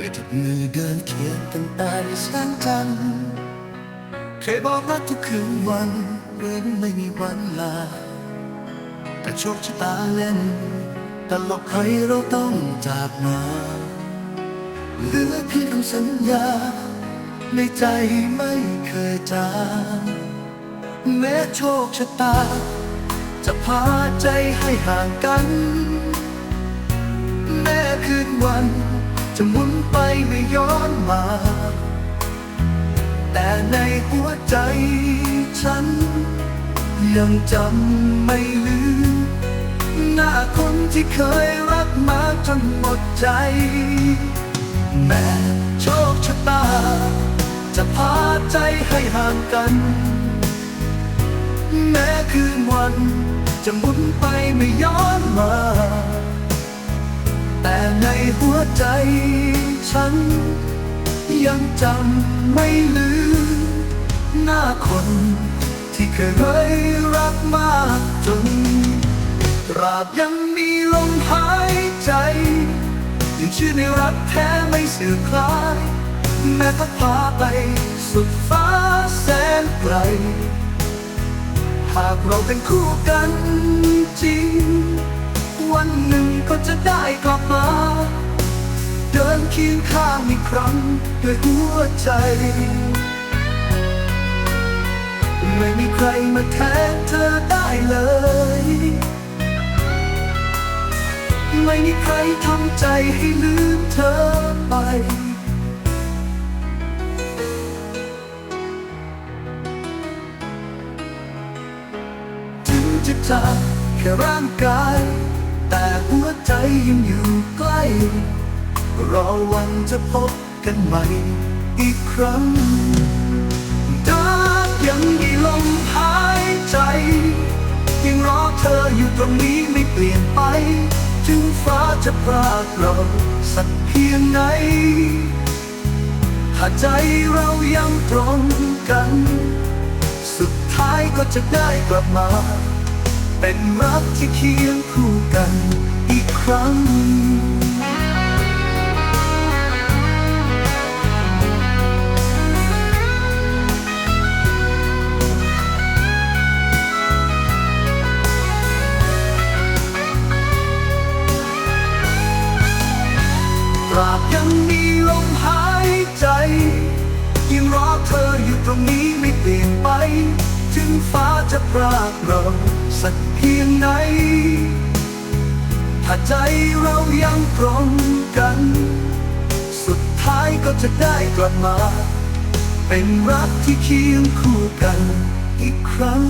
ด้วยทุกมือเดินเคียงกันตายแสงจันทร์เคยบอกรักทุกคืนวันเหมือนไม่มีวันลา แต่โชคชะตาเล่นตลกให้เราต้องจากมาเหลือเพียงคำสัญญา ในใจไม่เคยจางแม้โชคชะตา จะพาใจให้ห่างกัน แม้คืนวัน จะหมุนไปไม่ย้อนมา แต่ในหัวใจฉัน ยังจำไม่ลืม หน้าคนที่เคยรักมาจนหมดใจ แม้โชคชะตา จะพาใจให้ห่างกัน แม้คืนวันจะหมุนไปไม่ย้อนมา แต่ในหัวใจ ฉัน ยังจำไม่ลืม หน้าคนที่เคยรักมากจนตราบยังมีลมหายใจยังเชื่อในรักแท้ไม่เสื่อมคลาย แม้พัดพาไปสุดฟ้าแสนไกล หากเราเป็นคู่กันจริง วันหนึ่งก็จะได้กลับมา เดินคียงข้างอีกครั้งด้วยหัวใจ ไม่มีใครมาแทนเธอได้เลย ไม่มีใครทำใจให้ลืมเธอไปถึงจะจากแค่ร่างกาย แต่หัวใจยังอยู่ใกล้ รอวันจะพบกันใหม่อีกครั้งดายังมีลมหายใจ ยังรอเธออยู่ตรงนี้ไม่เปลี่ยนไป ถึงฟ้าจะพรากเราสักเพียงไหนถ้าใจเรายังตรงกัน สุดท้ายก็จะได้กลับมา เป็นรักที่เคียงคู่กันอีกครั้ง มีลมหายใจ ยังรอเธออยู่ตรงนี้ไม่เปลี่ยนไป ถึงฟ้าจะพรากเราสักเพียงไหน ถ้าใจเรายังตรงกัน สุดท้ายก็จะได้กลับมา เป็นรักที่เคียงคู่กันอีกครั้ง